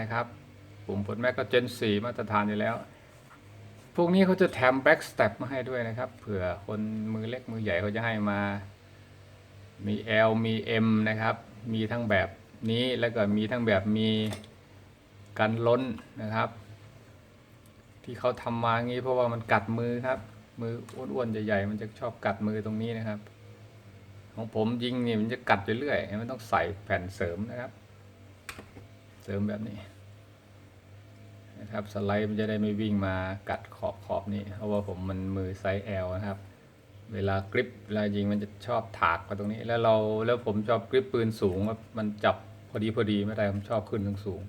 นะครับปุ่มปลดแม็กก็เจน 4 มาตรฐานอยู่แล้ว พวกนี้เขาจะแถมแบ็กสเต็ปมาให้ด้วยนะครับ เผื่อคนมือเล็กมือใหญ่เขาจะให้มา มี L มี M นะครับ มีทั้งแบบนี้แล้วก็มีทั้งแบบมีกันล้นนะครับ ที่เขาทำมางี้เพราะว่ามันกัดมือครับ มืออ้วนๆใหญ่ๆมันจะชอบกัดมือตรงนี้นะครับ ของผมยิงนี่มันจะกัดไปเรื่อยมันต้องใส่แผ่นเสริมนะครับ เสริมแบบนี้นะครับสไลด์มันจะได้ไม่วิ่งมากัดขอบขอบนี่เพราะว่าผมมันมือไซส์ L นะครับ เวลากริปเวลายิงมันจะชอบถากมาตรงนี้ แล้วเราแล้วผมชอบกริปปืนสูงว่ามันจับพอดีพอดีไม่ได้ผมชอบขึ้นสูง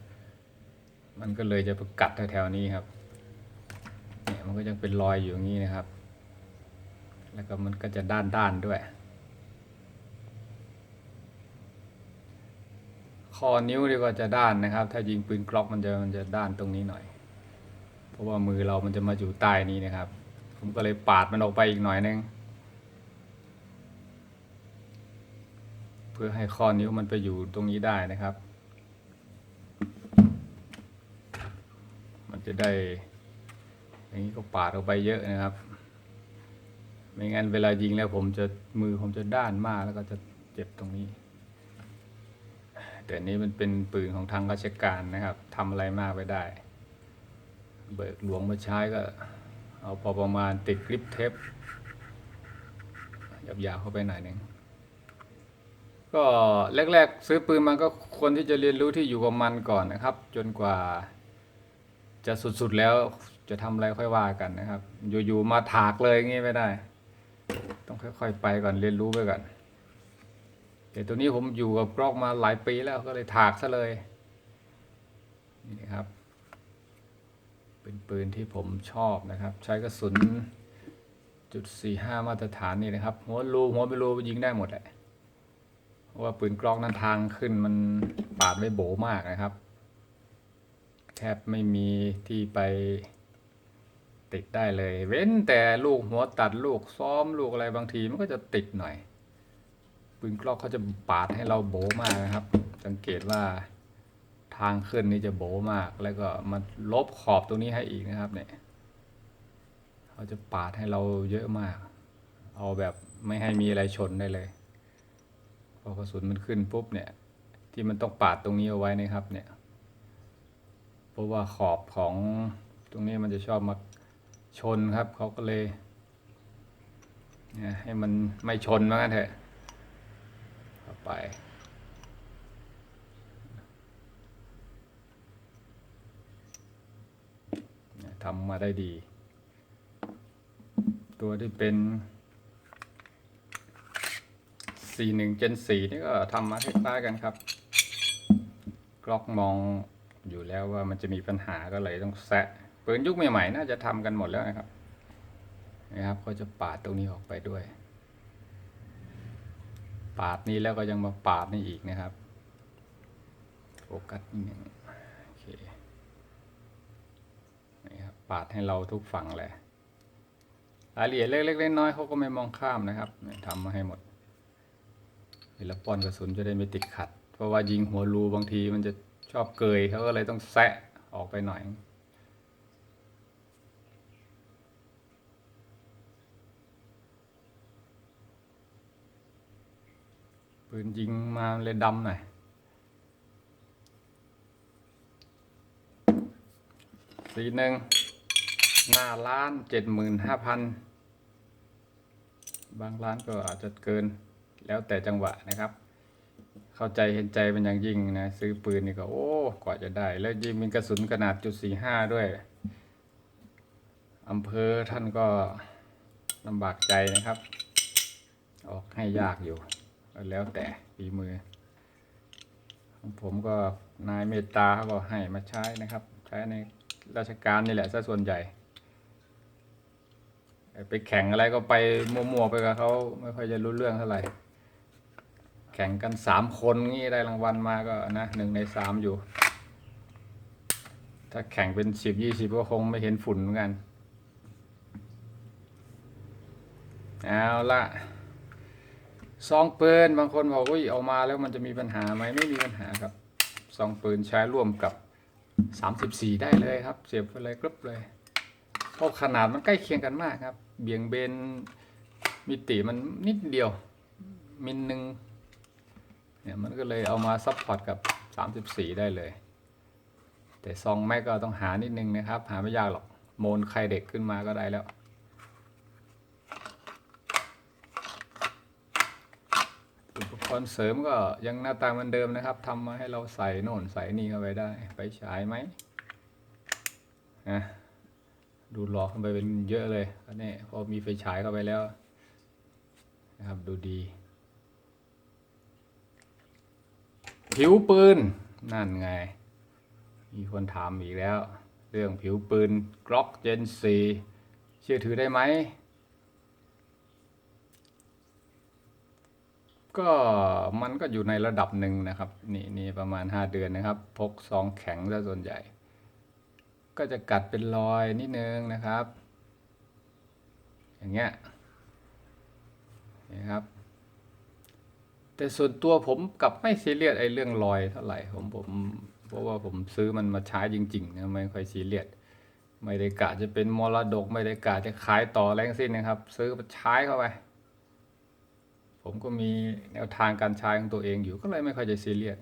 มันก็เลยจะไปกัดแถวๆนี้ครับเนี่ยมันก็ยังเป็นรอยอยู่อย่างนี้นะครับ แล้วก็มันก็จะด้านๆด้วย คอนิ้วดีกว่าจะด้านนะครับ ถ้ายิงปืนกล็อกมันจะมันจะด้านตรงนี้หน่อย เพราะว่ามือเรามันจะมาอยู่ใต้นี้นะครับ ผมก็เลยปาดมันออกไปอีกหน่อยนึงเพื่อให้ข้อนิ้วมันไปอยู่ตรงนี้ได้นะครับ มันจะได้ อย่างนี้ก็ปาดออกไปเยอะนะครับ ไม่งั้นเวลายิงแล้วผมจะมือผมจะด้านมากแล้วก็จะเจ็บตรงนี้ แต่นี้มันเป็นปืนของทางราชการนะครับทำอะไรมากไปได้ เบิกหลวงมาใช้ก็ เอาพอประมาณติดกริปเทปหยาบๆเข้าไปหน่อยหนึ่งก็แรกๆ ซื้อปืนมันก็ควรที่จะเรียนรู้ที่อยู่กับมันก่อนนะครับ จนกว่าจะสุดๆแล้วจะทำอะไรค่อยว่ากันนะครับ อยู่ๆมาถากเลยงี้ไม่ได้ ต้องค่อยๆไปก่อนเรียนรู้ไปก่อน แต่ตัวนี้ผมอยู่กับกล้องมาหลายปีแล้วก็เลยถากซะเลย นี่ครับ เป็นปืนที่ผมชอบนะครับ ใช้กระสุนจุดสี่ห้ามาตรฐานนี่นะครับ หัวรูหัวไม่รูยิงได้หมดแหละเพราะว่าปืนกล้องนั้นทางขึ้นมันปาดไม่โบมากนะครับ แทบไม่มีที่ไปติดได้เลย เว้นแต่ลูกหัวตัดลูกซ้อมลูกอะไรบางทีมันก็จะติดหน่อย ปืนกล้องเขาจะปาดให้เราโบมากนะครับ สังเกตว่าทางขึ้นนี่จะโบมาก แล้วก็มาลบขอบตรงนี้ให้อีกนะครับเนี่ยเขาจะปาดให้เราเยอะมาก เอาแบบไม่ให้มีอะไรชนได้เลย พอกระสุนมันขึ้นปุ๊บเนี่ย ที่มันต้องปาดตรงนี้เอาไว้นะครับเนี่ยเพราะว่าขอบของตรงนี้มันจะชอบมาชนครับเขาก็เลยให้มันไม่ชนมากันเถอะ ไป ทำมาได้ดี ตัวที่เป็น41 Gen 4นี่ก็ทำมาคล้ายๆกันครับ กล็อกมองอยู่แล้วว่ามันจะมีปัญหาก็เลยต้องแซะปืนยุคใหม่ๆ น่าจะทำกันหมดแล้วนะครับนะครับก็จะปาดตรงนี้ออกไปด้วย ปาดนี้แล้วก็ยังมาปาดนี่อีกนะครับโฟกัสนิดหนึ่งโอเคนี่ครับปาดให้เราทุกฝั่งเลยรายละเอียดเล็กๆน้อยๆเขาก็ไม่มองข้ามนะครับทำมาให้หมดเวลาป้อนกระสุนจะได้ไม่ติดขัด เพราะว่ายิงหัวรูบางทีมันจะชอบเกยเขาก็เลยต้องแซะออกไปหน่อย ปืนยิงมาเลยดำหน่อยสีหนึ่งหน้าร้านเจ็ดหมื่นห้าพันบางร้านก็อาจจะเกินแล้วแต่จังหวะนะครับ เข้าใจเห็นใจเป็นอย่างยิ่งนะ ซื้อปืนนี่ก็โอ้กว่าจะได้ แล้วยิงเป็นกระสุนขนาดจุดสี่ห้าด้วยอำเภอท่านก็ลำบากใจนะครับ ออกให้ยากอยู่ แล้วแต่ฝีมือ ของผมก็นายเมตตาเขาก็ให้มาใช้นะครับ ใช้ในราชการนี่แหละซะส่วนใหญ่ ไปแข่งอะไรก็ไปมั่วๆไปกับเขาไม่ค่อยจะรู้เรื่องเท่าไหร่ แข่งกันสามคนงี้ได้รางวัลมาก็นะหนึ่งในสามอยู่ ถ้าแข่งเป็นสิบยี่สิบก็คงไม่เห็นฝุ่นเหมือนกัน เอาละ ซองปืนบางคนบอกว่าเอามาแล้วมันจะมีปัญหาไหมไม่มีปัญหาครับซองปืนใช้ร่วมกับสามสิบสี่ได้เลยครับ เสียบไปเลยกรึบเลยเพราะขนาดมันใกล้เคียงกันมากครับ เบี่ยงเบนมิติมันนิดเดียวมิลหนึ่งเนี่ยมันก็เลยเอามาซัพพอร์ตกับสามสิบสี่ได้เลย แต่ซองแม็กก็ต้องหานิดนึงนะครับ หาไม่ยากหรอกโมนใครเด็กขึ้นมาก็ได้แล้ว คอุปกรณ์เสริมก็ยังหน้าตาเหมือนเดิมนะครับทำมาให้เราใส่โน่นใส่นี่เข้าไปได้ ไปฉายไหมนะดูหลอกขึ้นไปเป็นเยอะเลยอันนี้พอมีไฟฉายเข้าไปแล้วนะครับดูดี ผิวปืน นั่นไง มีคนถามอีกแล้ว เรื่องผิวปืนกล็อกเจน4เชื่อถือได้ไหม ก็มันก็อยู่ในระดับหนึ่งนะครับ นี่นี่ประมาณ 5 เดือนนะครับ พกซองแข็งซะส่วนใหญ่ ก็จะกัดเป็นรอยนิดนึงนะครับ อย่างเงี้ยนะครับ แต่ส่วนตัวผมกับไม่ซีเรียสไอ้เรื่องรอยเท่าไหร่ผมผมเพราะว่าผมซื้อมันมาใช้จริงๆนะไม่ค่อยซีเรียสไม่ได้กะจะเป็นมรดกไม่ได้กะจะขายต่อแรงสิ้นนะครับ ซื้อมาใช้เข้าไป ผมก็มีแนวทางการใช้ของตัวเองอยู่ก็เลยไม่ค่อยจะซีเรียส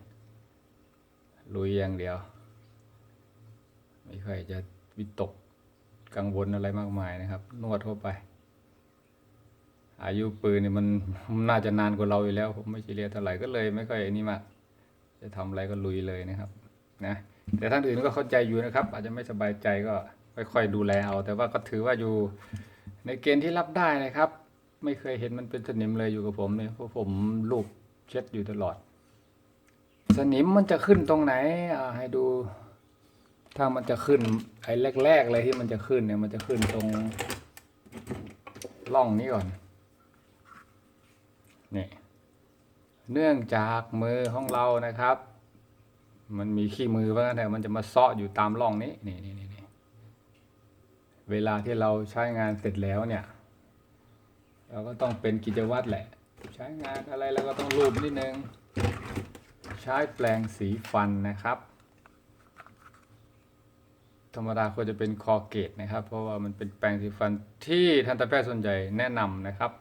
ลุยอย่างเดียว ไม่ค่อยจะวิตกกังวลอะไรมากมายนะครับ นวดเข้าไป อายุปืนเนี่ยมันมันน่าจะนานกว่าเราอยู่แล้ว ผมไม่ซีเรียสเท่าไหร่ก็เลยไม่ค่อยนนี้มากจะทำอะไรก็ลุยเลยนะครับนะแต่ท่านอื่นก็เข้าใจอยู่นะครับ อาจจะไม่สบายใจก็ค่อยๆดูแลเอา แต่ว่าก็ถือว่าอยู่ในเกณฑ์ที่รับได้นะครับ ไม่เคยเห็นมันเป็นสนิมเลยอยู่กับผมเนี่ยเพราะผมลูบเช็ดอยู่ตลอด สนิมมันจะขึ้นตรงไหนอ่าให้ดู ถ้ามันจะขึ้นไอ้แรกๆเลยที่มันจะขึ้นเนี่ย มันจะขึ้นตรงร่องนี้ก่อนนี่เนื่องจากมือของเรานะครับ มันมีขี้มือเพราะงั้นแต่มันจะมาเซาะอยู่ตามร่องนี้นี่นี่นี่นี่เวลาที่เราใช้งานเสร็จแล้วเนี่ย เราก็ต้องเป็นกิจวัตรแหละ ใช้งานอะไรแล้วก็ต้องรูปนิดนึง ใช้แปรงสีฟันนะครับ ธรรมดาควรจะเป็นคอเกตนะครับ เพราะว่ามันเป็นแปรงสีฟันที่ทันตแพทย์ส่วนใหญ่แนะนำนะครับ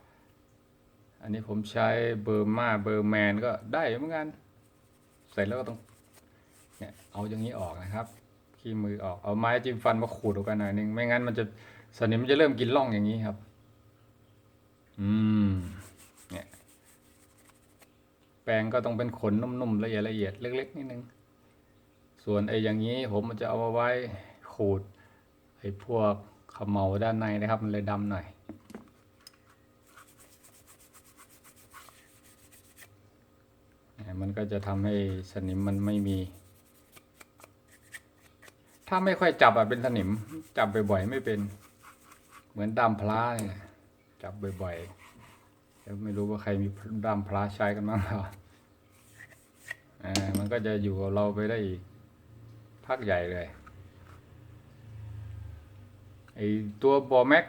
อันนี้ผมใช้เบอร์มาเบอร์แมนก็ได้เหมือนกันเสร็จแล้วก็ต้องเนี่ยเอาอย่างนี้ออกนะครับขี้มือออกเอาไม้จิ้มฟันมาขูดออกกันหน่อยนึงไม่งั้นมันจะสนิมมันจะเริ่มกินร่องอย่างนี้ครับ อืม เนี่ย แปรงก็ต้องเป็นขนนุ่มๆละเอียดละเอียดเล็ก ๆนิดนึง ส่วนไอ้อย่างนี้ผมมันจะเอามาไว้ขูดไอ้พวกขมเหลาด้านในนะครับ มันเลยดำหน่อยเนี่ยมันก็จะทำให้สนิมมันไม่มี ถ้าไม่ค่อยจับอะเป็นสนิม จับบ่อยๆไม่เป็น เหมือนดำพลาเนี่ย จับบ่อยๆแล้วไม่รู้ว่าใครมีด้ามพลาใช้กันบ้างเปล่าอ่ามันก็จะอยู่กับเราไปได้อีกพักใหญ่เลยไอตัวบอแม็ก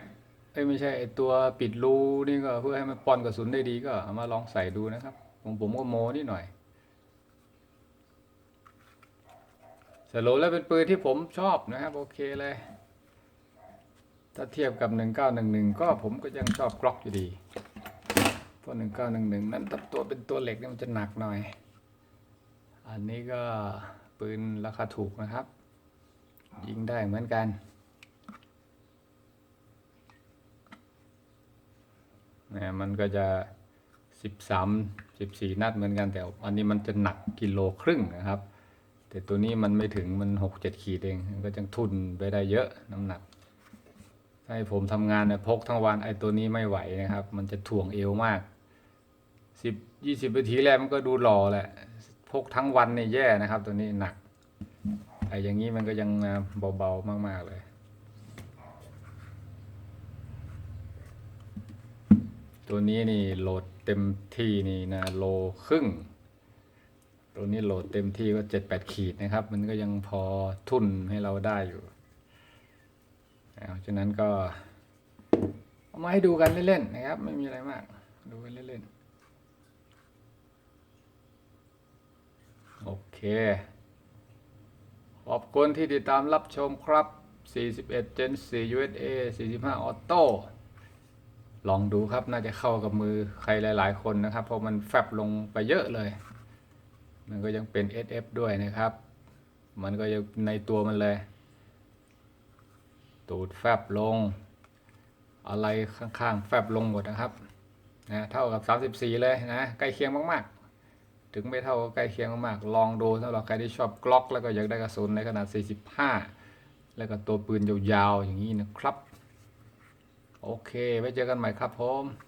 เอ้ยไม่ใช่ไอตัวปิดรูนี่ก็เพื่อให้มันปอนกระสุนได้ดีก็เอามาลองใส่ดูนะครับของผมก็โมนิดหน่อยสโลแล้วเป็นปืนที่ผมชอบนะครับ โอเคเลย ถ้าเทียบกับ 1911 ก็ผมก็ยังชอบกล็อกอยู่ดีเพราะ1911 นั้นถ้าตัวเป็นตัวเหล็กเนี่ยมันจะหนักหน่อย อันนี้ก็ปืนราคาถูกนะครับ ยิงได้เหมือนกันนะมันก็จะ 13 14 นัดเหมือนกันแต่อันนี้มันจะหนักกิโลครึ่งนะครับ แต่ตัวนี้มันไม่ถึงมัน 6-7 ขีดเอง ก็จะทุนไปได้เยอะน้ำหนัก ถ้าให้ผมทำงานเนี่ยพกทั้งวันไอ้ตัวนี้ไม่ไหวนะครับ มันจะถ่วงเอวมากสิบยี่สิบนาทีแรกมันก็ดูหล่อแหละพกทั้งวันเนี่ยแย่นะครับ ตัวนี้หนักไอ้อย่างนี้มันก็ยังเบาๆมาก ๆเลยตัวนี้นี่โหลดเต็มที่นี่นะโลครึ่ง ตัวนี้โหลดเต็มที่ก็เจ็ดแปดขีดนะครับ มันก็ยังพอทุนให้เราได้อยู่ เพราฉะนั้นก็เอามาให้ดูกันเล่นๆนะครับ ไม่มีอะไรมาก ดูกันเล่นๆ โอเคคขอบคุณที่ติดตามรับชมครับ 41 Gen 4 USA 45 Auto ลองดูครับน่าจะเข้ากับมือใครหลาย ๆ คนนะครับ เพราะมันแฟบลงไปเยอะเลย มันก็ยังเป็น SF ด้วยนะครับ มันก็ยังในตัวมันเลย ตูดแฟบลง อะไรข้างๆ แฟบลงหมดนะครับนะเท่ากับ 34 เลยนะใกล้เคียงมากๆ ถึงไม่เท่าก็ใกล้เคียงมากๆ ลองดูสำหรับใครที่ชอบกล็อก แล้วก็อยากได้กระสุนในขนาด 45 แล้วก็ตัวปืนยาวๆ อย่างนี้นะครับ โอเค ไว้เจอกันใหม่ครับผม